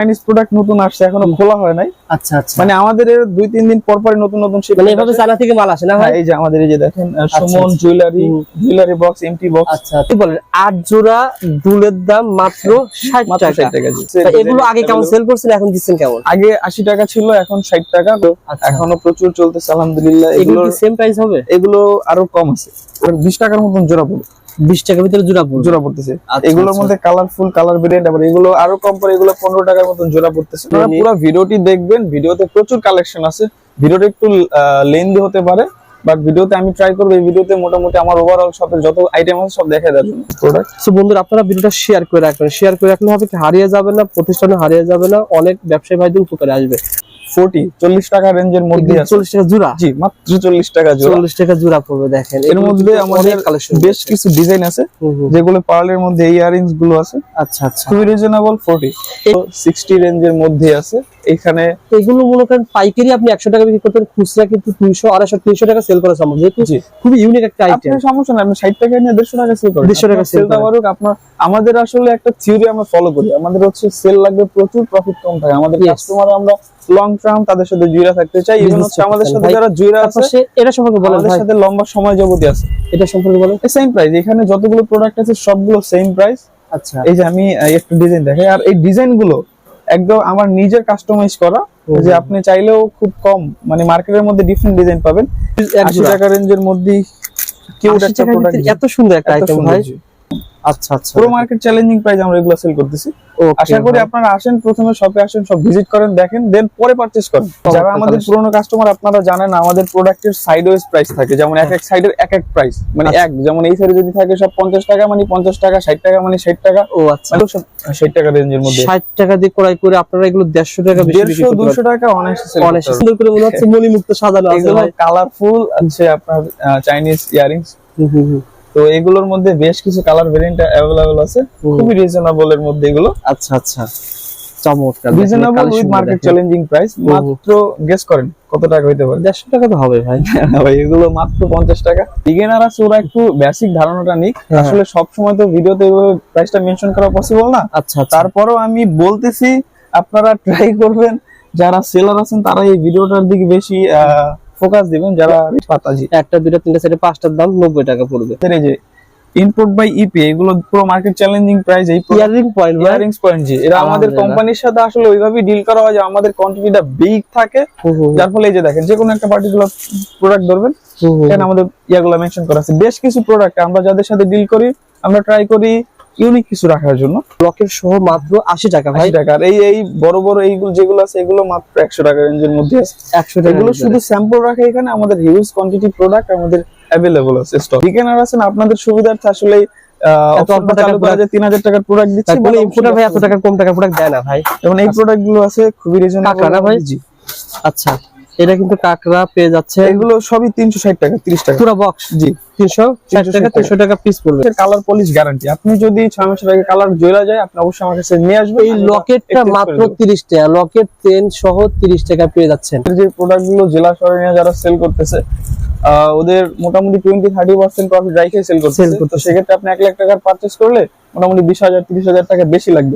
Chinese product নতুন আসছে এখনও খোলা হয় নাই। আচ্ছা আচ্ছা। মানে আমাদের দুই তিন দিন পর পর নতুন নতুন shipment মানে এভাবে চায়না থেকে মাল আসে না ভাই? হ্যাঁ, এই যে আমাদের এই যে দেখেন সুমন আচ্ছা। Jewellery jewellery box empty box আচ্ছা কি বলেন আট জোড়া দুলের দাম মাত্র 60 টাকা। এগুলো আগে কেমন সেল করছেন এখন দিচ্ছেন কেমন? আগে আশি টাকা ছিল এখন ষাট টাকা। তো আচ্ছা। এখনও প্রচুর চলতেছে আলহামদুলিল্লাহ। এগুলো সেম প্রাইস হবে? এগুলো আরও কম আছে। আর বিশ টাকার মতন জোড়া পড়বে বিশ টাকার ভিতরে জোড়া পড়বে। জোড়া পড়তেছে। আচ্ছা, এগুলোর আচ্ছা। মধ্যে কালারফুল কালার ভেরিয়েন্ট আবার এগুলো আরও কম পরে এগুলো পনেরো টাকার মতন জোড়া পড়তেছে। আপনারা পুরো ভিডিওটি দেখবেন ভিডিওতে প্রচুর কালেকশন আছে। ভিডিওটা একটু লেন্দি হতে পারে বাট ভিডিওতে আমি ট্রাই করব এই ভিডিওতে মোটামুটি আমার ওভারঅল শপের যত আইটেম আছে সব দেখা দেওয়ার জন্য প্রোডাক্ট সো বন্ধুরা আপনারা ভিডিওটা শেয়ার করে রাখবেন। শেয়ার করে রাখলে হবে কি হারিয়ে যাবে না প্রতিষ্ঠানে হারিয়ে যাবে না অনেক ব্যবসায়ী ভাইদের উপকারে আসবে। ফোর্টি চল্লিশ টাকা রেঞ্জের মধ্যে আছে। চল্লিশ টাকা জোড়া? জি মাত্র চল্লিশ টাকা জোড়া। চল্লিশ টাকা জোড়া পড়বে দেখেন। এর মধ্যে আমাদের কালেকশন বেশ কিছু ডিজাইন আছে যেগুলো পার্লের মধ্যে ইয়ারিংসগুলো আছে। আচ্ছা আচ্ছা। খুবই রিজনেবল ফোর্টি সিক্সটি রেঞ্জের মধ্যে আছে। এখানে এগুলো মনে করেন পাইকারি আপনি একশো টাকা বিক্রি করতেন খুচরা কিন্তু দুইশো আড়াইশো তিনশো টাকা সেল করা সম্ভব। যেহেতু খুবই ইউনিক একটা আইটেম সমস্যা নাই আপনি ষাট টাকা নিয়ে দেড়শো টাকা সেল করেন। 150 টাকা করেন। বাড়ুক আপনার আমাদের আসলে একটা থিওরি আমরা ফলো করি। আমাদের হচ্ছে সেল লাগবে প্রচুর প্রফিট কম থাকে। আমাদের কাস্টমার আমরা লং টার্ম তাদের সাথে জুড়ে থাকতে চাই। ইভেন হচ্ছে আমাদের সাথে যারা জুড়ে আছে এটা সম্পর্কে বলেন আমাদের সাথে লম্বা সময় যাবতীয় আছে। এটা সম্পর্কে বলেন। সেম প্রাইস এখানে যতগুলো প্রোডাক্ট আছে সবগুলো সেম প্রাইস আচ্ছা। এই যে আমি একটু ডিজাইন দেখাই। আর এই ডিজাইনগুলো একদম আমার নিজের কাস্টমাইজ করা যে আপনি চাইলেও খুব কম মানে মার্কেটের মধ্যে ডিফারেন্ট ডিজাইন পাবেন। একশো। টাকা। রেঞ্জের মধ্যে কিউট একটা প্রোডাক্ট এত সুন্দর একটা আইটেম ভাই। আচ্ছা আচ্ছা পুরো মার্কেট চ্যালেঞ্জিং প্রাইস আমরা এগুলো সেল করতেছি আশা করি আপনারা আসেন প্রথমে শপে আসেন সব ভিজিট করেন দেখেন দেন পরে পারচেজ করেন যারা আমাদের। পুরনো কাস্টমার আপনারা জানেন আমাদের প্রোডাক্টের সাইড ওয়াইজ প্রাইস থাকে যেমন এক এক সাইডের এক এক প্রাইস মানে আচ্ছা। এক যেমন এই সাইডে যদি থাকে সব পঞ্চাশ টাকা মানে পঞ্চাশ টাকা ষাট টাকা মানে ষাট টাকা ও আচ্ছা মানে সব ষাট টাকা রেঞ্জের মধ্যে ষাট টাকা দিয়ে ক্রয় করে আপনারা এগুলো দেড়শো টাকা বেশি বিক্রি দেড়শো করতে দুশো পারবেন। টাকা অনায়াসে sell অনেক পারবেন। সুন্দর করে মনে হচ্ছে মণিমুক্ত সাজানো আছে কালারফুল আছে আপনার চাইনিজ ইয়ারিংস হুম, হুম। তো এগুলোর মধ্যে বেশ কিছু কালার ভেরিয়েন্ট অ্যাভেলেবল আছে। খুবই রিজনেবল এর মধ্যে এগুলো। আচ্ছা আচ্ছা। চমৎকার। Reasonable with market challenging price মাত্র গেস করেন কত টাকা হইতে পারে? দেড়শো টাকা তো হবে ভাই। ভাই এগুলো মাত্র পঞ্চাশ টাকা। বিগিনার আছে ওরা একটু বেসিক ধারণাটা নিক। হ্যাঁ। আসলে সব সময় তো ভিডিওতে এইভাবে প্রাইসটা মেনশন করা পসিবল না। আচ্ছা আচ্ছা। তারপরেও আমি বলতেছি আপনারা ট্রাই করবেন। যারা সেলার আছেন তারা এই ভিডিওটার দিকে বেশি ফোকাস দিবেন যারা পাতাজি একটা দুইটা তিনটা চারটে পাঁচটার দাম নব্বই টাকা পড়বে। এই যে ইনপুট বাই ইপি এগুলো পুরো মার্কেট চ্যালেঞ্জিং প্রাইস এই ইয়ারিং পয়েন্ট ইয়ারিংস পয়েন্ট জি। এরা আমাদের কোম্পানির সাথে আসলে ওইভাবেই ডিল করা হয় যে আমাদের কোয়ান্টিটিটা বিগ থাকে। যার ফলে এই যে দেখেন যে কোনো একটা পার্টিকুলার প্রোডাক্ট ধরবেন। এখানে আমাদের ইয়াগুলো মেনশন করা আছে। বেশ কিছু প্রোডাক্ট আমরা যাদের সাথে ডিল করি আমরা ট্রাই করি ইউনিক কিছু রাখার জন্য। ব্লকের সহ মাত্র আশি টাকা ভাই। আশি টাকা আর এই এই বড় বড় এইগুলো যেগুলো আছে এগুলো মাত্র একশো টাকা রেঞ্জের মধ্যে আছে। একশো টাকা এগুলো শুধু স্যাম্পল রাখে এখানে আমাদের হিউজ কোয়ান্টিটি প্রোডাক্ট আমাদের অ্যাভেলেবল আছে স্টক বিগিনার আছেন আপনাদের সুবিধার্থে আসলে এত অল্প টাকার চালু করা যায় তিন হাজার টাকার প্রোডাক্ট দিচ্ছি কোনো ইম্পোর্টার এত টাকা কম টাকা প্রোডাক্ট দেয় না ভাই। এই প্রোডাক্টগুলো আছে খুবই রিজনেবল কাঁকড়া ভাই? জি। আচ্ছা। এটা কিন্তু কাকড়া পেয়ে যাচ্ছে। এগুলো সবই তিনশো ষাট টাকা তিরিশ টাকা। পুরো বক্স জি। তিনশো ষাট টাকা তিনশো টাকা পিস পড়বে। কালার পলিশ গ্যারান্টি আপনি যদি ছয় মাসের আগে কালার জয়লা যায় আপনি অবশ্যই আমার কাছে নিয়ে আসবেন। এই আমি লকেটটা মাত্র তিরিশ টাকা লকেট চেন সহ তিরিশ টাকা পেয়ে যাচ্ছেন। আমাদের যে প্রোডাক্টগুলো জেলা শহরে নিয়ে যারা সেল করতেছে ওদের মোটামুটি টোয়েন্টি থার্টি পার্সেন্ট প্রফিট রাইখে সেল Sell তো সেক্ষেত্রে আপনি এক লাখ টাকার পারচেস করলে মোটামুটি বিশ হাজার তিরিশ হাজার টাকা বেশি লাগবে।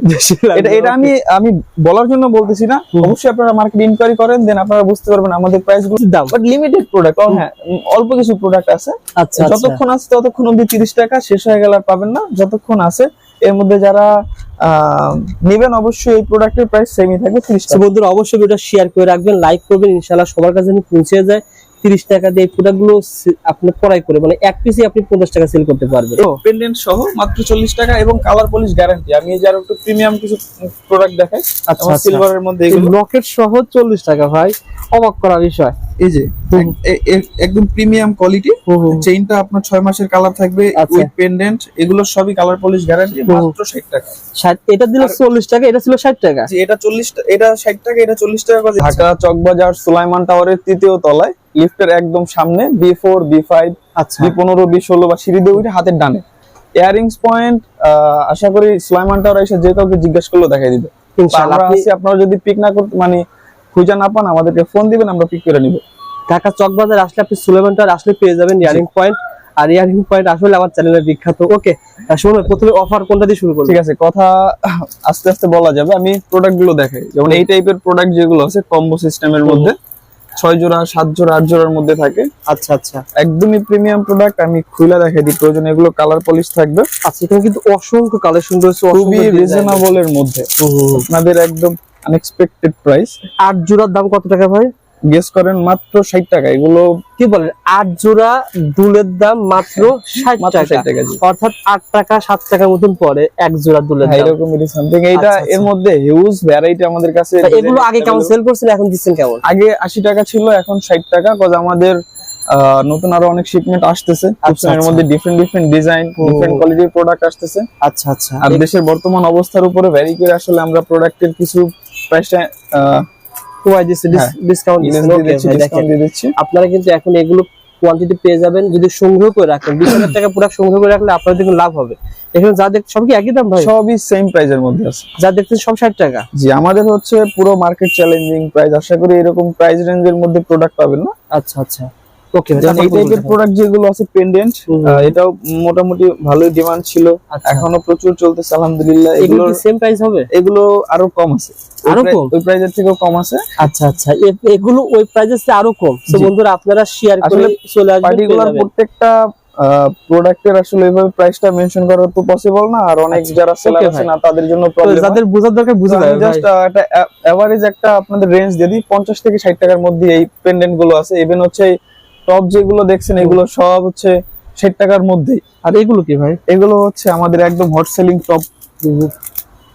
এটা এটা আমি আমি বলার জন্য বলতেছি না। অবশ্যই আপনারা মার্কেট ইনকোয়ারি করেন দেন আপনারা বুঝতে পারবেন আমাদের প্রাইসগুলো। দাম। বাট লিমিটেড প্রোডাক্ট হ্যাঁ অল্প কিছু প্রোডাক্ট আছে। আচ্ছা যতক্ষণ আছে ততক্ষণ অব্দি তিরিশ টাকা শেষ হয়ে গেলে আর পাবেন না। যতক্ষণ আছে এর মধ্যে যারা আহ, নেবেন অবশ্যই এই প্রোডাক্টের প্রাইস সেমই থাকবে তিরিশ বন্ধুরা অবশ্যই ভিডিও শেয়ার করে রাখবেন লাইক করবেন ইনশাল্লাহ সবার কাছে পৌঁছে যায়। তিরিশ টাকা দিয়ে প্রোডাক্টগুলো আপনি ক্রয় করে মানে এক পিসে আপনি পঞ্চাশ টাকা সেল করতে পারবেন। পেন্ডেন্ট সহ মাত্র চল্লিশ টাকা এবং কালার পলিশ গ্যারান্টি আমি এই যে আরও একটু প্রিমিয়াম কিছু প্রোডাক্ট দেখাই আচ্ছা আচ্ছা। সিলভারের মধ্যে এগুলো। লকেট সহ চল্লিশ টাকা ভাই অবাক করা বিষয়। এই যে একদম প্রিমিয়াম কোয়ালিটি। চেইনটা আপনার ছয় মাসের কালার থাকবে আচ্ছা। উইথ পেন্ডেন্ট এগুলো সবই কালার পলিশ গ্যারান্টি মাত্র ষাট টাকা। ষাট এটা দিল চল্লিশ টাকা এটা ছিল ষাট টাকা। এটা চল্লিশ এটা ষাট টাকা এটা চল্লিশ টাকা করে ঢাকা চকবাজার সুলাইমান টাওয়ারের তৃতীয় তলায়। লিফটের একদম সামনে B four B five B পনেরো বি ষোলো বা সিঁড়ি দিয়ে উঠে হাতের ডানে। ইয়ারিংস পয়েন্ট আশা করি সুলাইমান টাওয়ার এসে যে কাউকে জিজ্ঞেস করলেও দেখাই দিবে। আমরা আছি আপনারা যদি পিক না করতে মানে খুঁজে না পান আমাদেরকে ফোন দিবেন আমরা পিক করে নিব। ঢাকা চকবাজার আসলে আপনি সুলেমান টাওয়ার আসলে পেয়ে যাবেন ইয়ারিং পয়েন্ট আর ইয়ারিং পয়েন্ট আসলে আমার চ্যানেলের বিখ্যাত। ওকে শুনুন প্রথমে অফার কোনটা দিয়ে শুরু করব ঠিক আছে কথা আস্তে আস্তে বলা যাবে। আমি প্রোডাক্টগুলো দেখাই। যেমন এই টাইপের প্রোডাক্ট যেগুলো আছে কম্বো সিস্টেমের মধ্যে। ছয় জোড়া সাত জোড়া আট জোড়ার মধ্যে থাকে। আচ্ছা আচ্ছা। একদমই প্রিমিয়াম প্রোডাক্ট আমি খুলে দেখাই দিই প্রয়োজন এগুলো কালার পলিশ থাকবে। আচ্ছা এখানে কিন্তু অসংখ্য কালেকশন রয়েছে খুবই রিজনেবল এর মধ্যে। আপনাদের একদম আনএক্সপেক্টেড প্রাইস আট জোড়ার দাম কত টাকা ভাই? গেস করেন মাত্র ষাট টাকা। এগুলো কি বলেন আট জোড়া দুলের দাম মাত্র ষাট টাকা। 60 টাকা, জি। অর্থাৎ আট টাকা সাত টাকার মতন পরে এক জোড়া দুলের হ্যাঁ, দাম। এরকমই সামথিং এইটা আচ্ছা, আচ্ছা। এর মধ্যে হিউজ ভ্যারাইটি আমাদের কাছে এগুলো আগে কেমন সেল করছেন এখন দিচ্ছেন কেমন? আগে আশি টাকা ছিল এখন ষাট টাকা কজ আমাদের আহ, নতুন আরও অনেক শিপমেন্ট আসতেছে। আচ্ছা, এর মধ্যে ডিফারেন্ট ডিফারেন্ট ডিজাইন। ডিফারেন্ট কোয়ালিটির প্রোডাক্ট আসতেছে। আচ্ছা আচ্ছা। আর দেশের বর্তমান অবস্থার উপরে ভ্যারি করে আসলে আমরা প্রোডাক্টের কিছু প্রাইসটা কমাই দিচ্ছে হ্যাঁ। ডিসকাউন্ট দিচ্ছি। আপনারা কিন্তু এখন এগুলো কোয়ান্টিটি পেয়ে যাবেন যদি সংগ্রহ করে রাখেন। বিশ হাজার টাকা প্রোডাক্ট সংগ্রহ করে রাখলে আপনার দেখুন লাভ হবে। এখানে যা দেখ সব কি একই দাম ভাই? সবই সেম প্রাইজের মধ্যে আছে। যা দেখছেন সব ষাট টাকা। জি আমাদের হচ্ছে পুরো মার্কেট চ্যালেঞ্জিং প্রাইস আশা করি এরকম প্রাইস রেঞ্জের মধ্যে প্রোডাক্ট পাবেন না। আচ্ছা আচ্ছা। ওকে যেমন এই টাইপের প্রোডাক্ট যেগুলো আছে পেন্ডেন্ট এটাও মোটামুটি ভালোই ডিমান্ড ছিল। আচ্ছা। এখনও প্রচুর চলতেছে আলহামদুলিল্লাহ। এগুলো সেম প্রাইস হবে? এগুলো আরও কম আছে। আরও কম? ওই প্রাইজের থেকেও কম আছে। আচ্ছা আচ্ছা। এগুলো ওই প্রাইসের চেয়ে আরও কম। তো বন্ধুরা আপনারা শেয়ার করে চলে আসবেন পার্টিকুলার প্রত্যেকটা প্রোডাক্টের আসলে এইভাবে প্রাইসটা মেনশন করা তো পসিবল না। আর অনেক আচ্ছা, যারা সেলার আছে না তাদের জন্য তো প্রবলেম যাদের বোঝার দরকার বুঝে জাস্ট একটা এভারেজ একটা আপনাদের রেঞ্জ দিয়ে দিই। পঞ্চাশ থেকে ষাট টাকার মধ্যে এই পেন্ডেন্টগুলো আছে। ইভেন হচ্ছে টপ যেগুলো দেখছেন এগুলো সব হচ্ছে ষাট টাকার মধ্যেই। আর এগুলো কি ভাই? এগুলো হচ্ছে আমাদের একদম হট সেলিং টপ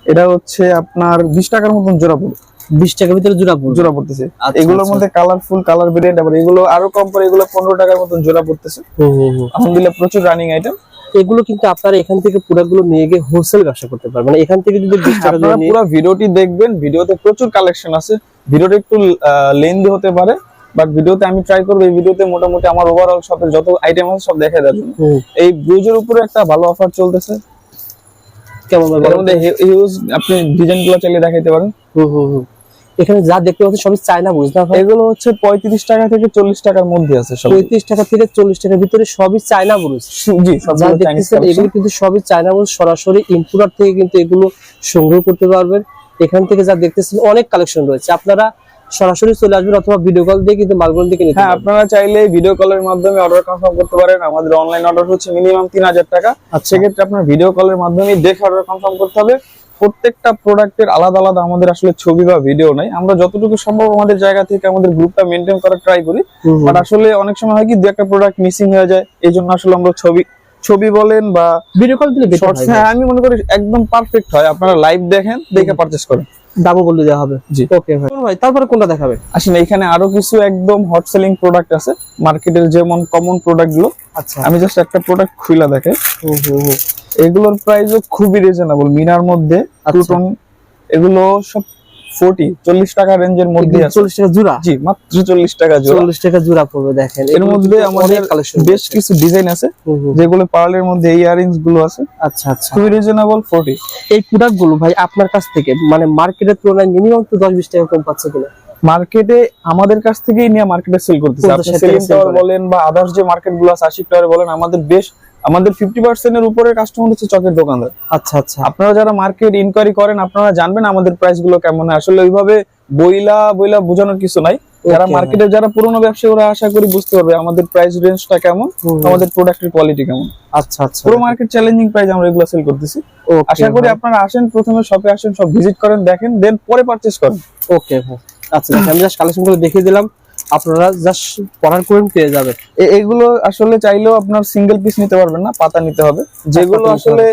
এটা হচ্ছে আপনার বিশ টাকার মতন জোড়া পড়বে বিশ টাকার ভিতরে জোড়া পড়বে? জোড়া পড়তেছে। আচ্ছা, এগুলোর আচ্ছা। মধ্যে কালারফুল কালার ভেরিয়েন্ট আবার এগুলো আরও কম পরে এগুলো পনেরো টাকার মতন জোড়া পড়তেছে। হুম, হুম, হুম। আলহামদুলিল্লাহ প্রচুর রানিং আইটেম এগুলো কিন্তু আপনারা এখান থেকে প্রোডাক্টগুলো নিয়ে গিয়ে হোলসেল ব্যবসা করতে পারবেন। মানে এখান থেকে যদি আপনারা পুরো ভিডিওটি দেখবেন ভিডিওতে প্রচুর কালেকশন আছে। ভিডিওটা একটু লেন্দি হতে পারে। বাট ভিডিওতে আমি ট্রাই করব এই ভিডিওতে মোটামুটি আমার ওভারঅল শপের যত আইটেম আছে সব দেখা দেওয়ার জন্য। এই ব্লুজের উপরে একটা ভালো অফার চলতেছে। কেমন এর মধ্যে হিউজ আপনি ডিজাইনগুলো চাইলে দেখাইতে পারেন। হুম, হুম, হুম। এখানে যা দেখতে পাচ্ছেন সবই চায়না বুঝ না এগুলো হচ্ছে পঁয়ত্রিশ টাকা থেকে চল্লিশ টাকার মধ্যে আছে সব পঁয়ত্রিশ টাকা থেকে চল্লিশ টাকার ভিতরে সবই চায়না বুঝ জি এগুলো কিন্তু সবই চায়না বুঝ সরাসরি ইম্পোর্টার থেকে কিন্তু এগুলো সংগ্রহ করতে পারবেন। এখান থেকে যা দেখতেছেন অনেক কালেকশন রয়েছে। আপনারা সরাসরি চলে আসবেন অথবা ভিডিও কল দিয়ে কিন্তু মালগুলো দিকে নিতে হ্যাঁ আপনারা চাইলে ভিডিও কলের মাধ্যমে অর্ডার কনফার্ম করতে পারেন। আমাদের অনলাইন অর্ডার হচ্ছে মিনিমাম তিন হাজার টাকা। আচ্ছা। সেক্ষেত্রে আপনার ভিডিও কলের মাধ্যমে দেখে অর্ডার কনফার্ম করতে হবে। প্রত্যেকটা প্রোডাক্টের আলাদা আলাদা আমাদের আসলে ছবি বা ভিডিও নাই। আমরা যতটুকু সম্ভব আমাদের জায়গা থেকে আমাদের গ্রুপটা মেনটেন করার ট্রাই করি। বাট আসলে অনেক সময় হয় কি দু একটা প্রোডাক্ট মিসিং হয়ে যায়। এই জন্য আসলে আমরা ছবি ছবি বলেন বা ভিডিও কল দিলে হয়। হ্যাঁ আমি মনে করি একদম পারফেক্ট হয়। আপনারা লাইভ দেখেন দেখে পারচেস করেন। দামও বলে দেওয়া হবে। জি। ওকে ভাই। ভাই তারপরে কোনটা দেখাবে? আসলে এখানে আরও কিছু একদম হট সেলিং প্রোডাক্ট আছে। মার্কেটের যেমন কমন প্রোডাক্টগুলো। আচ্ছা। আমি জাস্ট একটা প্রোডাক্ট খুলে দেখে। এগুলোর প্রাইসও খুবই রিজনেবল মিনার মধ্যে টু আচ্ছা। এগুলো সব ফোর্টি চল্লিশ টাকা রেঞ্জের মধ্যে চল্লিশ টাকা জোড়া? জি মাত্র চল্লিশ টাকা জোড়া। চল্লিশ টাকা জোড়া পড়বে দেখেন। এর মধ্যে আমাদের কালেকশন বেশ কিছু ডিজাইন আছে যেগুলো পার্লের মধ্যে ইয়ারিংসগুলো আছে। আচ্ছা আচ্ছা। খুবই রিজনেবল ফোর্টি এই প্রোডাক্টগুলো ভাই আপনার কাছ থেকে মানে মার্কেটের তুলনায় মিনিমাম তো দশ বিশ টাকা কম পাচ্ছে কিনা? মার্কেটে আমাদের কাছ থেকেই নিয়ে মার্কেটে সেল করতেছে। আপনি সেলিং টাওয়ার বলেন বা আদার্স যে মার্কেটগুলো আছে আশিক টাওয়ার বলেন আমাদের বেশ আমাদের ফিফটি পার্সেন্টের উপরে কাস্টমার হচ্ছে চকের দোকানদার। আচ্ছা আচ্ছা। আপনারা যারা মার্কেট ইনকোয়ারি করেন আপনারা জানবেন আমাদের প্রাইসগুলো কেমন হয়। আসলে ওইভাবে বইলা বইলা বোঝানোর কিছু নাই। যারা মার্কেটে যারা পুরোনো ব্যবসায়ী ওরা আশা করি বুঝতে পারবে আমাদের প্রাইস রেঞ্জটা কেমন। আমাদের প্রোডাক্টের কোয়ালিটি কেমন। আচ্ছা আচ্ছা। পুরো মার্কেট চ্যালেঞ্জিং প্রাইস আমরা এগুলো সেল করতেছি। আশা করি আপনারা আসেন প্রথমে শপে আসেন সব ভিজিট করেন দেখেন দেন পরে পারচেস করেন। ওকে ভাই। আচ্ছা আমি জাস্ট দেখিয়ে দিলাম। আপনারা জাস্ট পড়ার করেন পেয়ে এগুলো আসলে চাইলেও আপনার সিঙ্গেল পিস নিতে পারবেন না পাতা নিতে হবে। যেগুলো আসলে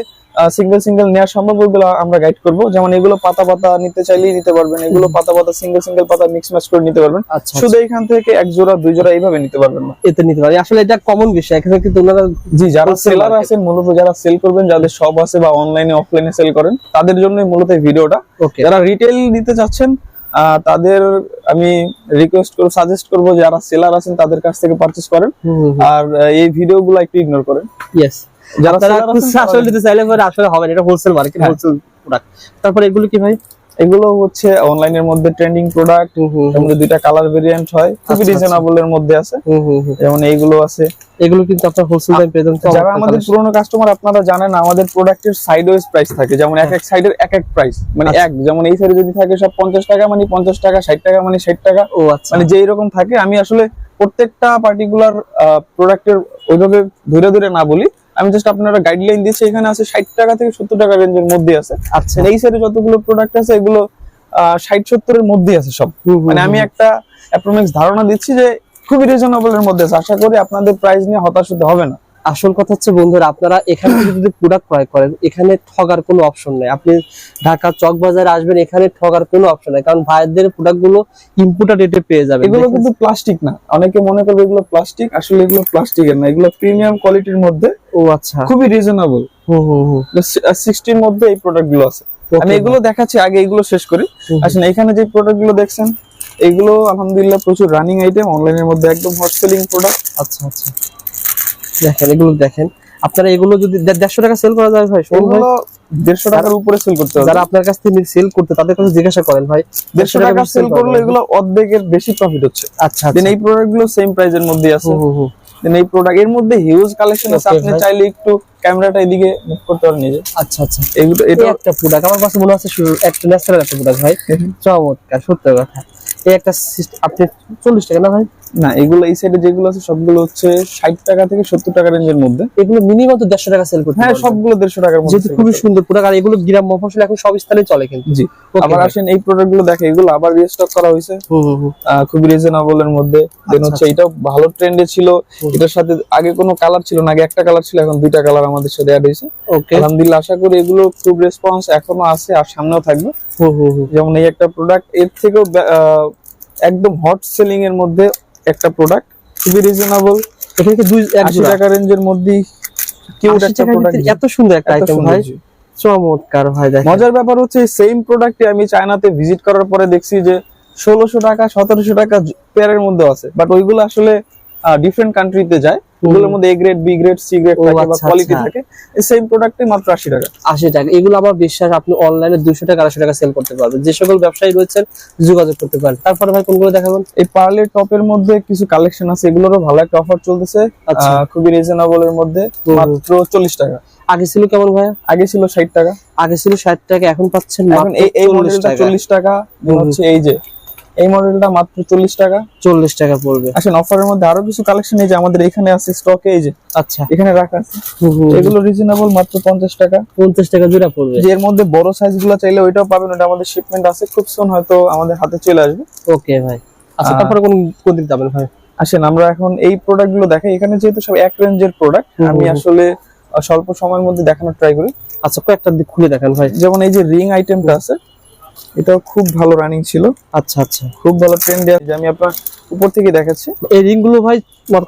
সিঙ্গেল সিঙ্গেল নেওয়া সম্ভব ওইগুলো আমরা গাইড করব। যেমন এগুলো পাতা পাতা নিতে চাইলেই নিতে পারবেন। এগুলো পাতা পাতা সিঙ্গেল সিঙ্গেল পাতা মিক্স ম্যাচ করে নিতে পারবেন। আচ্ছা শুধু এখান থেকে এক জোড়া দুই জোড়া এইভাবে নিতে পারবেন না। এতে নিতে পারি। আসলে এটা কমন বিষয়। এখানে কিন্তু ওনারা জি যারা সেলার। আছেন মূলত যারা সেল করবেন যাদের শপ আছে বা অনলাইনে অফলাইনে সেল করেন তাদের জন্য মূলত ভিডিওটা যারা রিটেল নিতে চাচ্ছেন তাদের আমি রিকোয়েস্ট করব সাজেস্ট করব যারা সেলার আছেন তাদের কাছ থেকে পারচেস করেন। আর এই ভিডিও গুলো একটু ইগনোর করেন। ইয়েস যারা আসলে চাইলে আসলে হবে এটা হোলসেল মার্কেট। হোলসেল প্রোডাক্ট তারপর এগুলো কি ভাই এগুলো হচ্ছে অনলাইনের মধ্যে ট্রেন্ডিং প্রোডাক্টের দুইটা কালার ভেরিয়েন্ট হয়। খুবই আচ্ছা, আচ্ছা। রিজনেবল এর মধ্যে আছে। যেমন এইগুলো আছে। এগুলো কিন্তু আপনার হোলসেল দাম পেয়ে যাবেন যারা আমাদের পুরনো কাস্টমার আপনারা জানেন আমাদের প্রোডাক্টের সাইড ওয়াইজ প্রাইস থাকে। যেমন এক এক সাইডের এক এক প্রাইস মানে আচ্ছা। এক যেমন এই সাইডে যদি থাকে সব পঞ্চাশ টাকা মানে পঞ্চাশ টাকা ষাট টাকা মানে ষাট টাকা। ও আচ্ছা। মানে যেই রকম থাকে আমি আসলে প্রত্যেকটা পার্টিকুলার প্রোডাক্টের ওইভাবে ধরে ধরে না বলি। আমি জাস্ট আপনারা গাইডলাইন দিচ্ছি এখানে আছে ষাট টাকা থেকে সত্তর টাকা রেঞ্জের মধ্যে আছে। আচ্ছা। এই সাইডে যতগুলো প্রোডাক্ট আছে এগুলো ষাট সত্তরের মধ্যে আছে সব। মানে আমি একটা অ্যাপ্রোমিক্স ধারণা দিচ্ছি যে খুবই রিজনেবল এর মধ্যে আছে। আশা করি আপনাদের প্রাইস নিয়ে হতাশ হতে হবে না। আসল কথা হচ্ছে বন্ধুরা আপনারা এখান থেকে যদি প্রোডাক্ট ক্রয় করেন এখানে ঠগার কোনো অপশন নেই। আপনি ঢাকা চক বাজারে আসবেন এখানে ঠগার কোনো অপশন নেই। কারণ ভাইদের প্রোডাক্টগুলো ইম্পোর্টেড রেটে পেয়ে যাবেন। এগুলো কিন্তু প্লাস্টিক না। অনেকে মনে করবে এগুলো প্লাস্টিক আসলে এগুলো প্লাস্টিকের না। এগুলো প্রিমিয়াম কোয়ালিটির মধ্যে ও আচ্ছা। খুবই রিজনেবল হুম হুম হুম সিক্সটির মধ্যে এই প্রোডাক্টগুলো আছে। আমি এগুলো দেখাচ্ছি আগে এগুলো শেষ করি। আসলে এখানে যে প্রোডাক্টগুলো দেখছেন এগুলো আলহামদুলিল্লাহ প্রচুর রানিং আইটেম অনলাইনের মধ্যে একদম হট সেলিং প্রোডাক্ট আচ্ছা আচ্ছা। দেখেন এগুলো দেখেন। আপনারা এগুলো যদি দেড়শো টাকা সেল করা যায় ভাই এগুলো দেড়শো টাকার উপরে সেল করতে হবে। যারা আপনার কাছ থেকে সেল করতে তাদের কাছে জিজ্ঞাসা করেন ভাই দেড়শো টাকা সেল করলে করা এগুলো অর্ধেকের বেশি প্রফিট হচ্ছে। আচ্ছা দেন আচ্ছা এই প্রোডাক্টগুলো সেম প্রাইজের মধ্যে আছে। হুম, হুম, হুম। দেন এই প্রোডাক্টের মধ্যে হিউজ কালেকশন আছে। আপনি চাইলে একটু ক্যামেরাটা এদিকে মুভ করতে পারেন নিজে আচ্ছা আচ্ছা। এগুলো এটা এটা একটা প্রোডাক্ট আমার কাছে মনে হচ্ছে শুধু একটা ন্যাচারাল একটা প্রোডাক্ট ভাই। চমৎকার সত্য কথা। এই একটা আপনি চল্লিশ টাকা না ভাই? না এগুলো এই সাইডে যেগুলো আছে সবগুলো হচ্ছে ষাট টাকা থেকে সত্তর টাকা রেঞ্জের মধ্যে। এগুলো মিনিমাম তো দেড়শো টাকা সেল করতে হ্যাঁ সবগুলো দেড়শো টাকার মধ্যে যেহেতু খুবই সুন্দর প্রোডাক্ট আর এগুলো গ্রাম মফসল এখন সব স্থানে চলে কিন্তু। জি। আবার আসেন এই প্রোডাক্টগুলো দেখে এগুলো আবার রিস্টক করা হয়েছে। খুবই রিজনেবল এর মধ্যে। দেন আচ্ছা, হচ্ছে এটাও ভালো ট্রেন্ডে ছিল। এটার সাথে আগে কোনো কালার ছিল না আগে একটা কালার ছিল এখন দুইটা কালার আমাদের সাথে অ্যাড হয়েছে। আলহামদুলিল্লাহ আশা করি এগুলো খুব রেসপন্স এখনও আছে আর সামনেও থাকবে। যেমন এই একটা প্রোডাক্টের থেকেও একদম হট সেলিং এর মধ্যে একটা প্রোডাক্ট খুবই রিজনেবল এখানে কি দুই এক আশি জোড়া? টাকা রেঞ্জের মধ্যে কিউট 80 একটা প্রোডাক্ট এত সুন্দর একটা আইটেম ভাই। চমৎকার ভাই দেখেন। মজার ব্যাপার হচ্ছে সেম প্রোডাক্টে আমি চায়নাতে ভিজিট করার পরে দেখছি যে 1600 টাকা সতেরোশো টাকা পেয়ারের মধ্যে আছে। বাট ওইগুলো আসলে ডিফারেন্ট কান্ট্রিতে যায়। ওগুলোর মধ্যে A grade B grade C grade থাকে বা কোয়ালিটি। থাকে এই সেম প্রোডাক্টে মাত্র আশি টাকা। আশি টাকা। এগুলো আমার বিশ্বাস আপনি অনলাইনে দুশো টাকা আড়াইশো টাকা সেল করতে পারবেন। যে সকল ব্যবসায়ী রয়েছেন যোগাযোগ করতে পারেন। তারপরে ভাই কোনগুলো দেখাবেন? এই পার্লের টপের মধ্যে কিছু কালেকশন আছে এগুলোরও ভালো একটা অফার চলতেছে। আচ্ছা। খুবই রিজনেবল এর মধ্যে মাত্র চল্লিশ টাকা। আগে ছিল কেমন ভাই আগে ছিল ষাট টাকা। আগে ছিল ষাট টাকা এখন পাচ্ছেন এখন এই মডেলটা টাকা। হচ্ছে এই যে। এই মডেলটা মাত্র চল্লিশ টাকা। চল্লিশ টাকা পড়বে। আসেন অফারের মধ্যে আরও কিছু কালেকশন এই যে আমাদের এখানে আছে স্টকে এই যে আচ্ছা। এখানে রাখা আছে। এগুলো রিজনেবল মাত্র পঞ্চাশ টাকা। পঞ্চাশ টাকা জোড়া পড়বে। এর মধ্যে বড় সাইজগুলো চাইলে ওইটাও পাবেন ওটা আমাদের শিপমেন্ট আছে। খুব সোন হয়তো আমাদের হাতে চলে আসবে। ওকে ভাই। আচ্ছা তারপরে কোন কোন দিক যাবেন ভাই? আসেন আমরা এখন এই প্রোডাক্টগুলো দেখাই। এখানে যেহেতু সব এক রেঞ্জের প্রোডাক্ট আমি। আসলে স্বল্প সময়ের মধ্যে দেখানোর ট্রাই করি। আচ্ছা কয়েকটা দিক খুলে দেখেন ভাই। যেমন এই যে রিং আইটেমটা আছে এটাও খুব ভালো রানিং ছিল। আচ্ছা আচ্ছা। খুব ভালো ট্রেন্ডে যে আমি আপনার উপর থেকে দেখাচ্ছি। এই রিংগুলো ভাই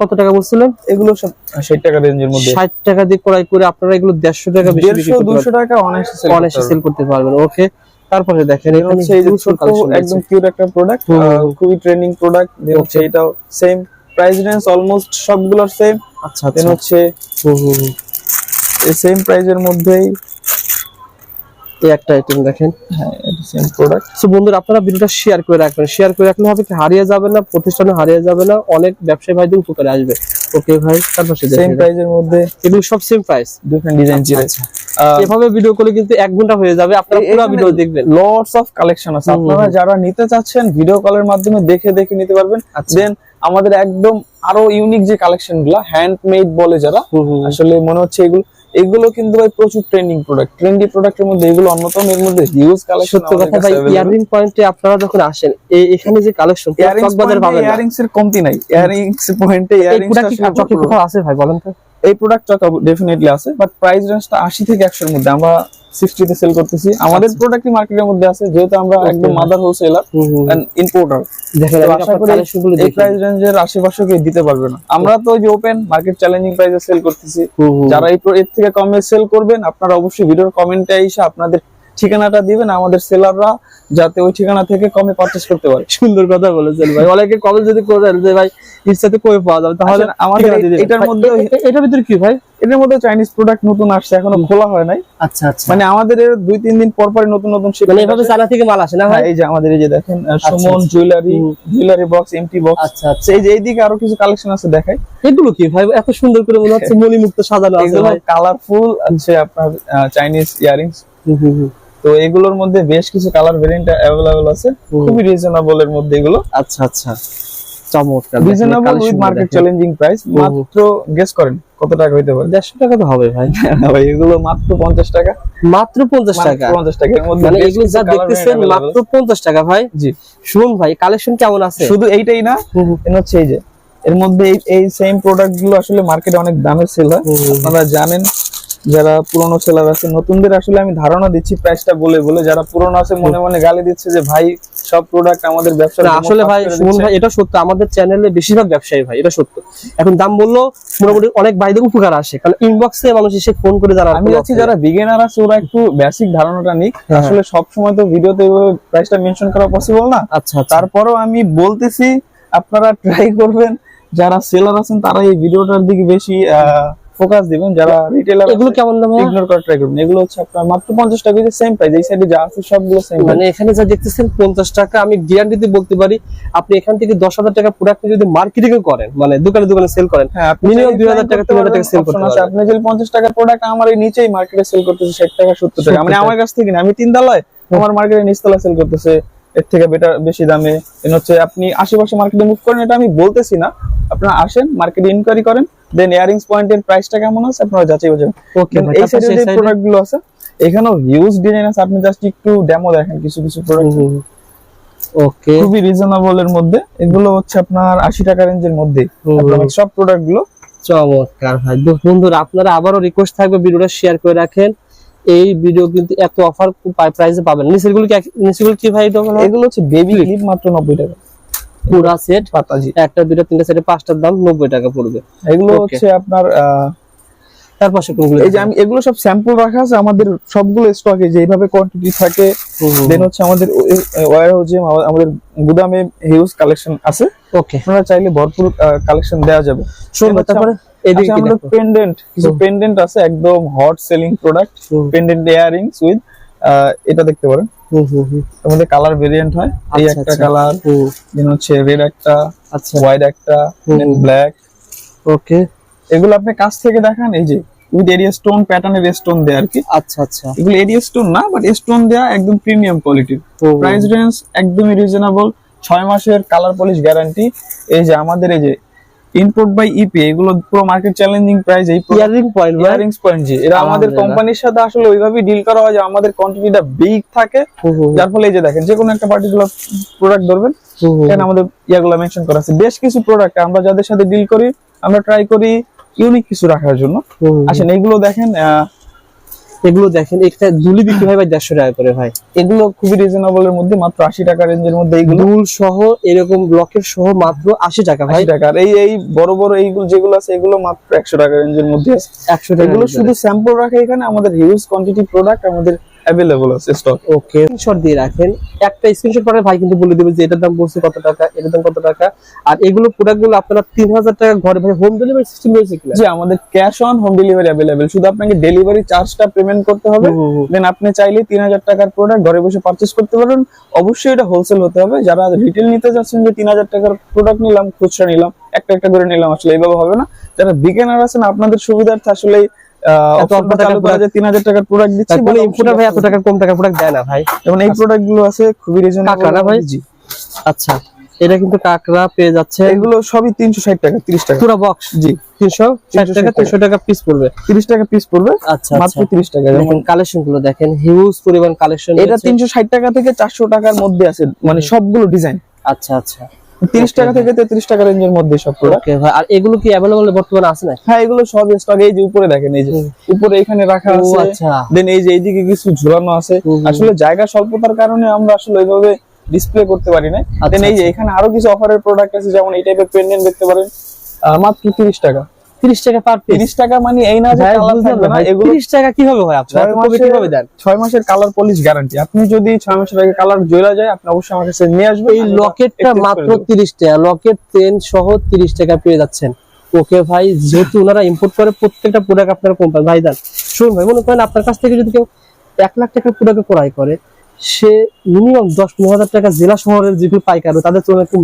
কত টাকা বলছিলেন? এগুলো সব ষাট টাকা রেঞ্জের মধ্যে। ষাট টাকা দিয়ে ক্রয় করে আপনারা এগুলো দেড়শো টাকা দেড়শো দুশো টাকা অনায়াসে করতে সেল করতে পারবেন ওকে তারপরে দেখেন। হচ্ছে এই ছোট একদম কিউট একটা প্রোডাক্ট। খুবই ট্রেন্ডিং প্রোডাক্ট হচ্ছে এটাও সেম প্রাইস রেঞ্জ অলমোস্ট সবগুলোর সেম আচ্ছা দেন আচ্ছা। হচ্ছে। এই সেম প্রাইজের মধ্যেই এই একটা আইটেম দেখেন। হ্যাঁ সেম প্রোডাক্ট সো বন্ধুরা আপনারা ভিডিওটা শেয়ার করে রাখবেন। শেয়ার করে রাখলে হবে কি হারিয়ে যাবে না প্রতিষ্ঠানে হারিয়ে যাবে না অনেক ব্যবসায়ী ভাইদের উপকারে আসবে। ওকে ভাই তারপর সেম প্রাইজের মধ্যে এগুলো সব সেম প্রাইস ডিফারেন্ট ডিজাইন ছিল। আচ্ছা। এভাবে ভিডিও করলে কিন্তু এক ঘণ্টা হয়ে যাবে আপনারা পুরো ভিডিও দেখবেন। লটস অফ কালেকশন আছে। আপনারা যারা নিতে চাচ্ছেন ভিডিও কলের মাধ্যমে দেখে দেখে নিতে পারবেন। আচ্ছা। দেন আমাদের একদম আরও ইউনিক যে কালেকশনগুলা হ্যান্ডমেড বলে যারা। আসলে মনে হচ্ছে এগুলো এগুলো কিন্তু ভাই প্রচুর ট্রেন্ডিং প্রোডাক্ট ট্রেন্ডি প্রোডাক্টের মধ্যে এগুলো অন্যতম এর মধ্যে হিউজ কালেকশন সত্য কথা ভাই ইয়ারিং পয়েন্টে আপনারা যখন আসেন এই- এখানে যে কালেকশন ইয়ারিংস বাজার পাবেন। ইয়ারিংস এর কমতি নাই। ইয়ারিংস পয়েন্টে ইয়ারিং ইয়ারিংস প্রোডাক্ট কি আছে ভাই বলেন তো? এই প্রোডাক্টটা ডেফিনেটলি আছে বাট প্রাইস রেঞ্জটা আশি থেকে একশোর মধ্যে আমরা সিক্সটিতে সেল করতেছি। আমাদের আচ্ছা। প্রোডাক্টই মার্কেটের মধ্যে আছে যেহেতু আমরা একদম মাদার হোলসেলার ইম্পোর্টার আশা করি এই প্রাইস রেঞ্জের আশেপাশে কেউ দিতে পারবে না। আমরা তো ওই যে ওপেন মার্কেট চ্যালেঞ্জিং প্রাইসে সেল করতেছি। যারা এর থেকে কমে সেল করবেন আপনারা অবশ্যই ভিডিওর কমেন্টে এসে আপনাদের ঠিকানাটা দিবেন আমাদের সেলাররা যাতে ওই ঠিকানা থেকে কমে পারচেস করতে পারে। সুন্দর কথা বলেছেন ভাই। অনেকে কবে যদি করেন যে ভাই ইচ্ছাতে কই পাওয়া যাবে তাহলে আমাদের দিয়ে দিবেন। এটার মধ্যে এটার ভিতরে কি ভাই? এটার মধ্যে চাইনিজ প্রোডাক্ট নতুন আসছে এখনও খোলা হয় নাই। আচ্ছা আচ্ছা। মানে আমাদের দুই তিন দিন পর পর নতুন নতুন মানে এভাবে। চায়না থেকে মাল আসে না ভাই? হ্যাঁ, এই যে আমাদের এই যে দেখেন সুমন আচ্ছা। Jewellery jewellery box empty box আচ্ছা আচ্ছা। এই যে এইদিকে আরও কিছু কালেকশন আছে দেখাই। এগুলো কি ভাই? এত সুন্দর করে মনে হচ্ছে মণিমুক্ত সাজানো আছে ভাই। কালারফুল আছে আপনার চাইনিজ ইয়ারিংস হুম, হুম। তো এগুলোর মধ্যে বেশ কিছু কালার ভেরিয়েন্ট অ্যাভেলেবল আছে। খুবই রিজনেবল এর মধ্যে এগুলো। আচ্ছা আচ্ছা। চমৎকার। Reasonable with market challenging price মাত্র গেস করেন কত টাকা হইতে পারে? দেড়শো টাকা তো হবে ভাই। ভাই এগুলো মাত্র পঞ্চাশ টাকা। মাত্র পঞ্চাশ টাকা। মাত্র পঞ্চাশ টাকা। এর মধ্যে মানে এগুলো যা দেখতেছেন মাত্র পঞ্চাশ টাকা ভাই। জি। শুনুন ভাই কালেকশন কেমন আছে? শুধু এইটাই না। এর হচ্ছে এই যে এর মধ্যে এই- সেম প্রোডাক্টগুলো আসলে মার্কেটে অনেক দামের সেল হয়। আপনারা জানেন যারা পুরনো সেলার আছে নতুনদের আসলে আমি ধারণা দিচ্ছি প্রাইসটা বলে বলে। যারা পুরনো আছে মনে মনে গালি দিচ্ছে যে ভাই সব প্রোডাক্ট আমাদের ব্যবসা আসলে ভাই সুমন ভাই এটা সত্য। আমাদের চ্যানেলে বেশিরভাগ ব্যবসায়ী ভাই এটা সত্য। এখন দাম বলল মোটামুটি অনেক ভাইদের উপকার আসে। কারণ ইনবক্সে মানুষ এসে ফোন করে জানার আমি যাচ্ছি যারা বিগিনার আছে ওরা একটু বেসিক ধারণাটা নিক। হ্যাঁ। আসলে সব সময় তো ভিডিওতে প্রাইসটা মেনশন করা পসিবল না। আচ্ছা আচ্ছা। তারপরও আমি বলতেছি আপনারা ট্রাই করবেন। যারা সেলার আছেন তারা এই ভিডিওটার দিকে বেশি ফোকাস দিবেন যারা রিটেলার এগুলো কেমন দাম ইগনোর করা ট্রাই করবেন এগুলো হচ্ছে আপনার মাত্র পঞ্চাশ টাকা দিয়ে সেম প্রাইস এই সাইডে যা আছে সবগুলো সেম মানে এখানে যা দেখতেছেন পঞ্চাশ টাকা আমি গ্যারান্টিতে বলতে পারি আপনি এখান থেকে দশ হাজার টাকা প্রোডাক্ট যদি মার্কেটিং করেন মানে দোকানে দোকানে সেল করেন হ্যাঁ চাইলে 2000 টাকা, try করতে 3000 টাকা পারবেন, করতে। পারবেন। আপনি যদি পঞ্চাশ টাকার প্রোডাক্ট আমার এই নিচেই মার্কেটে সেল করতেছে ষাট টাকা সত্তর টাকা মানে আমার কাছ থেকে না আমি তিন তলায় আমার মার্কেটে নিচতলা সেল করতেছে এর থেকে বেটার বেশি দামে। দেন হচ্ছে আপনি আশেপাশে মার্কেটে মুভ করেন এটা আমি বলতেছি না। আপনারা আসেন মার্কেটে ইনকোয়ারি করেন দেন ইয়ারিংস পয়েন্টের প্রাইসটা কেমন আছে আপনারা যাচাই ওকে এই সাইডে যে প্রোডাক্টগুলো আছে এখানেও হিউজ ডিজাইন আছে। আপনি জাস্ট একটু ডেমো দেখেন কিছু কিছু প্রোডাক্ট ওকে খুবই রিজনেবল এর মধ্যে। এগুলো হচ্ছে আপনার আশি টাকা রেঞ্জের মধ্যে। আপনার সব প্রোডাক্টগুলো। চমৎকার ভাই। বন্ধুরা আপনারা আবারও রিকোয়েস্ট থাকবে ভিডিওটা শেয়ার করে রাখেন। এই ভিডিও কিন্তু এত অফার প্রাইসে পাবেন। নিচেরগুলো কি এক- নিচেরগুলো কি ভাই এগুলো হচ্ছে বেবি ক্লিপ মাত্র নব্বই টাকা। পুরা সেট পাতাজি একটা দুইটা তিনটা সেটে পাঁচটার দাম নব্বই টাকা পড়বে। এগুলো হচ্ছে আপনার তার পাশে কোনগুলো এই যে আমি এগুলো সব স্যাম্পল রাখা আছে আমাদের সবগুলো স্টকে যে এইভাবে কোয়ান্টিটি থাকে দেন হচ্ছে আমাদের ওয়ার হাউসে আমাদের গুদামে হিউজ কালেকশন আছে। ওকে আপনারা চাইলে ভরপুর কালেকশন দেওয়া যাবে। শুনুন তারপরে? এদিকে আচ্ছা, আমাদের পেন্ডেন্ট কিছু পেন্ডেন্ট আছে একদম hot selling product pendant earrings with এটা দেখতে পারেন। আমাদের কালার ভেরিয়েন্ট হয় এই আচ্ছা, একটা আচ্ছা। কালার দেন হচ্ছে রেড একটা আচ্ছা। হোয়াইট একটা দেন ব্ল্যাক ওকে। এগুলো আপনি কাছ থেকে দেখান এই যে উইথ এরিয়া স্টোন প্যাটার্নের স্টোন দেয় আর কি। আচ্ছা আচ্ছা। এগুলো এরিয়া স্টোন না বাট স্টোন দেয়া একদম প্রিমিয়াম কোয়ালিটির প্রাইস রেঞ্জ একদমই রিজনেবল ছয় মাসের কালার পলিশ গ্যারান্টি এই যে আমাদের এই যে ইনপুট বাই ইপি এগুলো পুরো মার্কেট চ্যালেঞ্জিং প্রাইস এই ইয়ারিং পয়েন্ট ইয়ারিংস পয়েন্ট জি এরা আমাদের কোম্পানির সাথে আসলে ওইভাবেই ডিল করা হয় যে আমাদের কোয়ান্টিটিটা বিগ থাকে। যার ফলে এই যে দেখেন যে কোনো একটা পার্টিকুলার প্রোডাক্ট ধরবেন এখানে আমাদের ইয়াগুলো মেনশন করা আছে। বেশ কিছু প্রোডাক্ট আমরা যাদের সাথে ডিল করি আমরা ট্রাই করি ইউনিক কিছু রাখার জন্য। আচ্ছা। আসেন এইগুলো দেখেন আহ, এগুলো দেখেন একটা দুলি বিক্রি হয় ভাই দেড়শো টাকা করে ভাই। এগুলো খুবই রিজনেবল এর মধ্যে মাত্র আশি টাকা রেঞ্জের মধ্যে এইগুলো দুল সহ এরকম ব্লকের সহ মাত্র আশি টাকা ভাই। টাকা। আর এই এই বড় বড় এইগুলো যেগুলো আছে এগুলো মাত্র একশো টাকা রেঞ্জের মধ্যে আছে। একশো টাকা এগুলো শুধু স্যাম্পল রাখে এখানে আমাদের হিউজ কোয়ান্টিটি প্রোডাক্ট আমাদের অ্যাভেলেবল আছে স্টক ওকে স্ক্রিনশট দিয়ে রাখেন। একটা স্ক্রিনশট পরে ভাই কিন্তু বলে দেবে যে এটার দাম বলছে কত টাকা এটার দাম কত টাকা। আর এগুলো প্রোডাক্টগুলো আপনারা তিন হাজার টাকা ঘরে ভাই হোম ডেলিভারি সিস্টেম রয়েছে কিনা? যে আমাদের cash on home delivery available শুধু আপনাকে ডেলিভারি চার্জটা পেমেন্ট করতে হবে। দেন আপনি চাইলে তিন হাজার টাকার প্রোডাক্ট ঘরে বসে পারচেস করতে পারবেন। অবশ্যই এটা হোলসেল হতে হবে। যারা রিটেল নিতে যাচ্ছেন যে তিন হাজার টাকার প্রোডাক্ট নিলাম খুচরা নিলাম একটা একটা করে নিলাম আসলে এইভাবে হবে না। যারা বিজ্ঞানার আছেন আপনাদের সুবিধার্থে আসলে এত অল্প টাকার চালু করা তিন হাজার টাকার প্রোডাক্ট দিচ্ছি তারপরে ইম্পোর্টার ভাই এত টাকার কম টাকার প্রোডাক্ট দেয় না ভাই। যেমন এই প্রোডাক্টগুলো আছে খুবই কাঁকড়া না ভাই? জি। আচ্ছা এটা কিন্তু কাকড়া পেয়ে যাচ্ছে। এগুলো সবই তিনশো ষাট টাকা তিরিশ টাকা। পুরো বক্স জি। তিনশো ষাট টাকা তিনশো টাকা পিস পড়বে। তিরিশ টাকা পিস পড়বে আচ্ছা মাত্র আচ্ছা তিরিশ টাকা যেমন কালেকশনগুলো দেখেন হিউজ পরিমাণ কালেকশন এটা তিনশো ষাট টাকা থেকে চারশো টাকার মধ্যে আছে মানে সবগুলো ডিজাইন আচ্ছা আচ্ছা। তিরিশ টাকা থেকে তেত্রিশ টাকা রেঞ্জের মধ্যে সব প্রোডাক্ট ওকে ভাই। আর এগুলো কি अवेलेबल বর্তমানে আছে না হ্যাঁ এগুলো সব স্টক এই যে উপরে দেখেন এই যে উপরে এখানে রাখা ও আছে। আচ্ছা। দেন এই যে এইদিকে কিছু ঝুলানো আছে। আসলে জায়গা স্বল্পতার কারণে আমরা আসলে ওইভাবে ডিসপ্লে করতে পারি না আচ্ছা, দেন এই যে এখানে আরও কিছু অফারের প্রোডাক্ট আছে যেমন এই টাইপের পেন্ডেন্ট দেখতে পারেন। মাত্র তিরিশ টাকা। তিরিশ টাকা পার পিস তিরিশ টাকা মানে এই না যে কালার থাকবে না এগুলো তিরিশ টাকা কীভাবে হয় আপনার? কীভাবে দেন? ছয় মাসের কালার পলিশ গ্যারান্টি আপনি যদি ছয় মাসের আগে কালার জ্বলা যায় আপনি অবশ্যই আমার কাছে নিয়ে আসবেন এই লকেটটা মাত্র দেবো। তিরিশ টাকা লকেট চেন সহ তিরিশ টাকা পেয়ে যাচ্ছেন। ওকে ভাই যেহেতু ওনারা ইম্পোর্ট করে প্রত্যেকটা প্রোডাক্ট আপনার কোম্পানি ভাই দেন শুনুন ভাই মনে করেন আপনার কাছ থেকে যদি কেউ এক লাখ টাকার প্রোডাক্ট ক্রয় করে সে মিনিমাম দশ পনেরো হাজার টাকা জেলা শহরের যেগুলো পাইকার তাদের তুলনায় একটু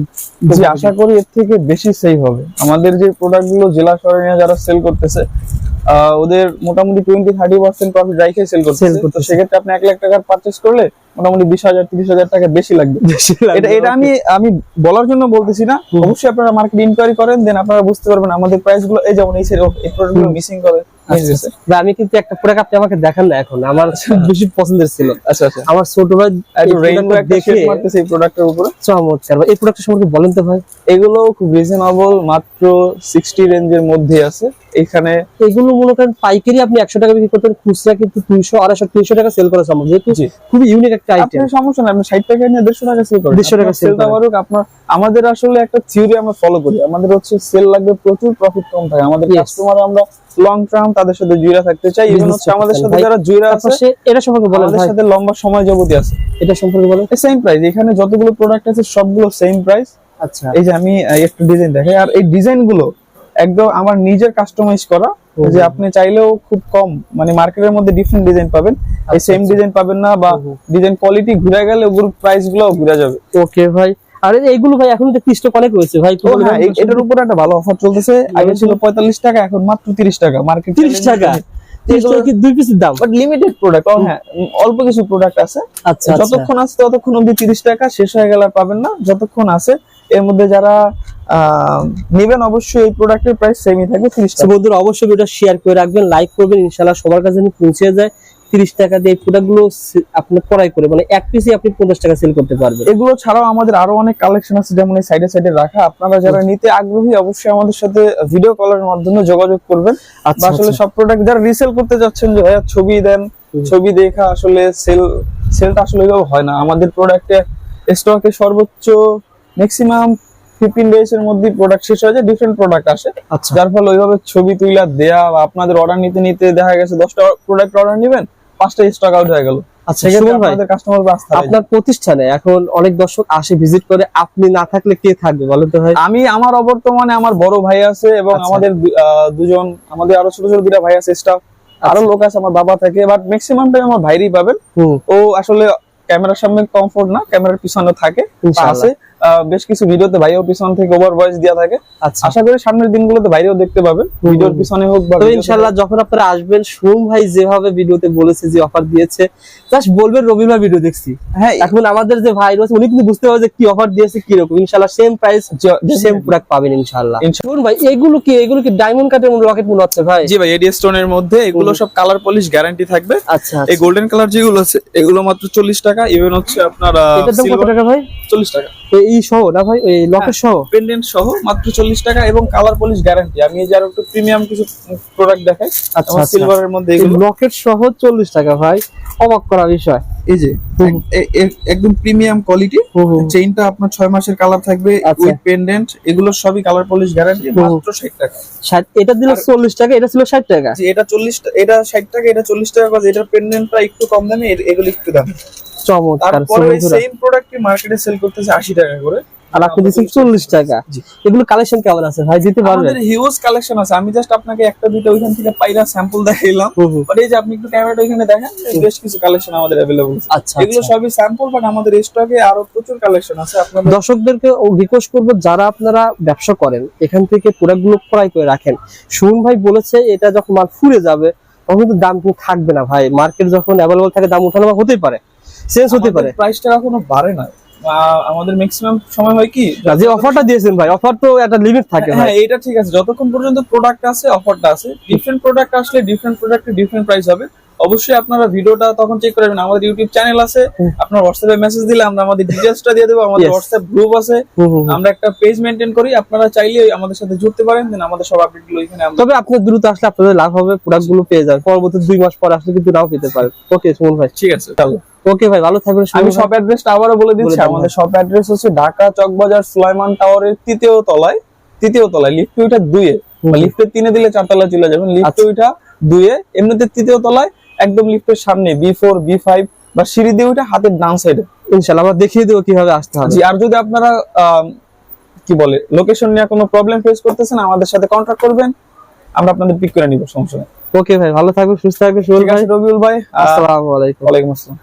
আশা করি এর থেকে বেশি সেভ হবে। আমাদের যে প্রোডাক্টগুলো জেলা শহরে নিয়ে যারা সেল করতেছে ওদের মোটামুটি টোয়েন্টি থার্টি পার্সেন্ট প্রফিট রাইখে সেল Sell তো সেক্ষেত্রে আপনি এক লাখ টাকার পারচেস করলে মোটামুটি বিশ হাজার তিরিশ হাজার টাকা বেশি লাগবে। এটা এটা আমি আমি বলার জন্য বলতেছি না। অবশ্যই আপনারা মার্কেট ইনকোয়ারি করেন দেন আপনারা বুঝতে পারবেন আমাদের প্রাইসগুলো এই যেমন এই প্রোডাক্টগুলো মিসিং করে আমি কিন্তু একটা প্রোডাক্ট আপনি আমাকে দেখান না এখন। আমার বেশি পছন্দের ছিল। আচ্ছা আচ্ছা। আমার ছোট ভাই দেখে এই প্রোডাক্টের উপরে? চমৎকার। এই প্রোডাক্ট সম্পর্কে বলেন তো ভাই। এগুলো খুব রিজনেবল মাত্র সিক্সটি রেঞ্জের মধ্যে আছে। এখানে এগুলো মনে করেন পাইকারি আপনি একশো টাকা বিক্রি করতেন খুচরা কিন্তু দুইশো আড়াইশো তিনশো টাকা সেল করা সম্ভব। যেহেতু খুবই ইউনিক একটা আইটেম সমস্যা নাই আপনি ষাট টাকা নিয়ে দেড়শো টাকা সেল করেন। 150 টাকা সেল sell আপনার আমাদের আসলে একটা থিওরি আমরা ফলো করি। আমাদের হচ্ছে সেল লাগবে প্রচুর প্রফিট কম থাকে। আমাদের কাস্টমার আমরা লং টার্ম তাদের সাথে জুড়ে থাকতে চাই এবং হচ্ছে আমাদের সাথে যারা জুড়ে আছে এটা সম্পর্কে বলেন আমাদের সাথে লম্বা সময় যাবতীয় আছে। এটা সম্পর্কে বলেন। সেম প্রাইস এখানে যতগুলো প্রোডাক্ট আছে সবগুলো সেম প্রাইস আচ্ছা। এই যে আমি একটু ডিজাইন দেখাই। আর এই ডিজাইনগুলো একদম আমার নিজের কাস্টমাইজ করা। যে আপনি চাইলেও খুব কম মানে মার্কেটের মধ্যে ডিফারেন্ট ডিজাইন পাবেন। এই আচ্ছা, সেম আচ্ছা। ডিজাইন পাবেন না বা ডিজাইন কোয়ালিটি ঘুরে গেলে ওগুলোর প্রাইসগুলো ঘুরে যাবে। ওকে ভাই। আর এইগুলো ভাই এখন তো স্টক অনেক রয়েছে ভাই ও বলবেন? হ্যাঁ, এটার উপর একটা ভালো অফার চলতেছে। আগে ছিল পঁয়তাল্লিশ টাকা এখন মাত্র তিরিশ টাকা। মার্কেট 30 টাকা? 30 কি দুই পিসের দাম? বাট লিমিটেড প্রোডাক্ট হ্যাঁ অল্প কিছু প্রোডাক্ট আছে। আচ্ছা আচ্ছা। যতক্ষণ আছে ততক্ষণ অব্দি তিরিশ টাকা শেষ হয়ে গেলে আর পাবেন না। যতক্ষণ আছে এর মধ্যে যারা নেবেন অবশ্যই এই প্রোডাক্টের প্রাইস সেমই থাকবে তিরিশ টাকা। বন্ধুরা অবশ্যই ভিডিওটা শেয়ার করে রাখবেন লাইক করবেন ইনশাআল্লাহ সবার কাছে পৌঁছে যায়। তিরিশ টাকা দিয়ে প্রোডাক্টগুলো সে- আপনি ক্রয় করে মানে এক পিসে আপনি পঞ্চাশ টাকা সেল করতে পারবেন। এগুলো ছাড়াও আমাদের আরও অনেক কালেকশন আছে যেমন এই সাইডে সাইডে রাখা। আপনারা যারা নিতে আগ্রহী অবশ্যই আমাদের সাথে ভিডিও কলের মাধ্যমে যোগাযোগ করবেন। আচ্ছা আসলে আচ্ছা। সব প্রোডাক্ট যারা রিসেল করতে যাচ্ছেন ছবি দেন ছবি দেখা আসলে সেল সেলটা আসলে হয় না। আমাদের প্রোডাক্টে স্টকে সর্বোচ্চ ম্যাক্সিমাম ফিফটিন ডেজ এর মধ্যে প্রোডাক্ট শেষ হয়ে যায় ডিফারেন্ট প্রোডাক্ট আসে। আচ্ছা। যার ফলে ওইভাবে ছবি তুইলা দেয়া বা আপনাদের অর্ডার নিতে নিতে দেখা গেছে দশটা প্রোডাক্ট অর্ডার নেবেন পাঁচটা স্টক আউট হয়ে গেল। আচ্ছা আপনার প্রতিষ্ঠানে এখন অনেক দর্শক আসে ভিজিট করে আপনি না থাকলে কে থাকবে বলেন তো ভাই? আমি আমার অবর্তমানে আমার বড় ভাই আছে এবং আচ্ছা। আমাদের দুজন আমাদের আরও ছোট ছোট দুটা ভাই আছে স্টাফ আরও লোক আছে আমার বাবা থাকে বাট ম্যাক্সিমাম টাইম আমার ভাইরই পাবেন। ও আসলে ক্যামেরার সামনে কমফোর্ট না ক্যামেরার পিছনে থাকে আছে বেশ কিছু ভিডিওতে ভাইও পিছন থেকে ওভার ভয়েস দেওয়া থাকে। আচ্ছা। আশা করি সামনের দিনগুলোতে বাইরেও দেখতে পাবেন। ভিডিওর পিছনে হোক বা তো ইনশাল্লাহ যখন আপনারা আসবেন সোম ভাই যেভাবে ভিডিওতে বলেছে যে অফার দিয়েছে জাস্ট বলবেন রবি ভাই ভিডিও দেখছি। হ্যাঁ। এখন আমাদের যে ভাই রয়েছে উনি কিন্তু বুঝতে পারবে যে কি অফার দিয়েছে কি রকম ইনশাল্লাহ সেম প্রাইস সেম প্রোডাক্ট পাবেন ইনশাল্লাহ। ইনশাল্লাহ। শুনুন ভাই এগুলো কি এগুলো কি ডায়মন্ড কাটের রকেট মনে হচ্ছে ভাই? জি ভাই এডি স্টোনের মধ্যে এগুলো সব কালার পলিশ গ্যারান্টি থাকবে। আচ্ছা এই গোল্ডেন কালার যেগুলো আছে এগুলো মাত্র চল্লিশ টাকা ইভেন হচ্ছে আপনার দাম কত টাকা ভাই? চল্লিশ টাকা। এই- এই সহ না ভাই? এই লকেট সহ? পেন্ডেন্ট সহ মাত্র চল্লিশ টাকা এবং কালার পলিশ গ্যারান্টি আমি এই যে আরও একটু প্রিমিয়াম কিছু প্রোডাক্ট দেখাই আচ্ছা আচ্ছা। সিলভারের মধ্যে এগুলো। লকেট সহ চল্লিশ টাকা ভাই। অবাক করা বিষয়। এই যে একদম প্রিমিয়াম কোয়ালিটি। চেইনটা আপনার ছয় মাসের কালার থাকবে আচ্ছা। উইথ পেন্ডেন্ট এগুলো সবই কালার পলিশ গ্যারান্টি মাত্র ষাট টাকা। ষাট এটা দিল আর- চল্লিশ টাকা এটা ছিল ষাট টাকা। যে এটা চল্লিশ এটা ষাট টাকা এটা চল্লিশ টাকা করে এটার পেন্ডেন্টটা একটু কম দামে এগুলো একটু দাম। চমৎকার সেম প্রোডাক্টটি মার্কেটে সেল করতেছে আশি টাকা করে। আর আপনি দিচ্ছেন চল্লিশ টাকা। এগুলো কালেকশন কেমন আছে ভাই? দিতে পারবেন? আমাদের হিউজ কালেকশন আছে। আমি জাস্ট আপনাকে একটা দুইটা ওইখান থেকে পাইরা স্যাম্পল দেখাইলাম। হুম, হুম। বাট এই যে আপনি একটু ক্যামেরাটা ওইখানে দেখেন বেশ কিছু কালেকশন আমাদের আচ্ছা এগুলো আচ্ছা। সবই স্যাম্পল বাট আমাদের স্টকে আরও প্রচুর কালেকশন আছে। আপনাদের দর্শকদেরকে রিকোয়েস্ট করব যারা আপনারা ব্যবসা করেন এখান থেকে প্রোডাক্টগুলো ক্রয় করে রাখেন। সুমন ভাই বলেছে এটা যখন মাল ফুরে যাবে তখন কিন্তু দাম কিন্তু থাকবে না ভাই। মার্কেট যখন অ্যাভেলেবল থাকে দাম উঠানো হতেই পারে। চেঞ্জ হতে পারে। প্রাইসটা কখনো বাড়ে না। আমাদের ম্যাক্সিমাম সময় হয় কি? যে অফারটা দিয়েছেন ভাই অফার তো একটা লিমিট থাকে হ্যাঁ এটা ঠিক আছে। যতক্ষণ পর্যন্ত প্রোডাক্ট আছে অফারটা আছে। ডিফারেন্ট প্রোডাক্ট আসলে ডিফারেন্ট প্রোডাক্টে ডিফারেন্ট প্রাইস হবে। অবশ্যই আপনারা ভিডিওটা তখন চেক করবেন আমাদের ইউটিউব চ্যানেল আছে। আপনার হোয়াটসঅ্যাপে মেসেজ দিলে আমরা আমাদের ডিটেলসটা দিয়ে দেবো। আমাদের হোয়াটসঅ্যাপ গ্রুপ আছে। আমরা একটা পেজ মেনটেন করি। আপনারা চাইলে আমাদের সাথে জুড়তে পারেন। দেন আমাদের সব আপডেটগুলো এখানে আমরা তবে আপনার দ্রুত আসলে আপনাদের লাভ হবে। প্রোডাক্টগুলো পেয়ে যাবেন। পরবর্তী দুই মাস পর আসলে কিন্তু নাও পেতে পারেন। ওকে সুমন ভাই। ঠিক আছে চলো ওকে ভাই ভালো থাকবেন আমি শপ অ্যাড্রেসটা আবারও বলে দিচ্ছি আমাদের শপ অ্যাড্রেস হচ্ছে ঢাকা চকবাজার সুলাইমান টাওয়ারের তৃতীয় তলায় তৃতীয় তলায় লিফট টুইটার দুইয়ে হুম। লিফটের তিনে দিলে চারতলায় চলে যাবেন লিফটে আচ্ছা। ওইটা দুয়ে এমনিতে তৃতীয় তলায় একদম লিফটের সামনে বি ফোর বি ফাইভ বা সিঁড়ি দিয়ে ওইটা হাতের ডান সাইডে ইনশাল্লাহ আমরা দেখিয়ে দেবো কীভাবে আসতে হবে। আর যদি আপনারা কি বলে লোকেশন নিয়ে কোনো প্রবলেম ফেস করতেছেন আমাদের সাথে কন্ট্যাক্ট করবেন আমরা আপনাদের পিক করে নিব সমস্যা নেই। ওকে ভাই ভালো থাকবেন সুস্থ থাকবেন রবিউল ভাই আসসালামু আলাইকুম। ওয়ালাইকুম আসসালাম।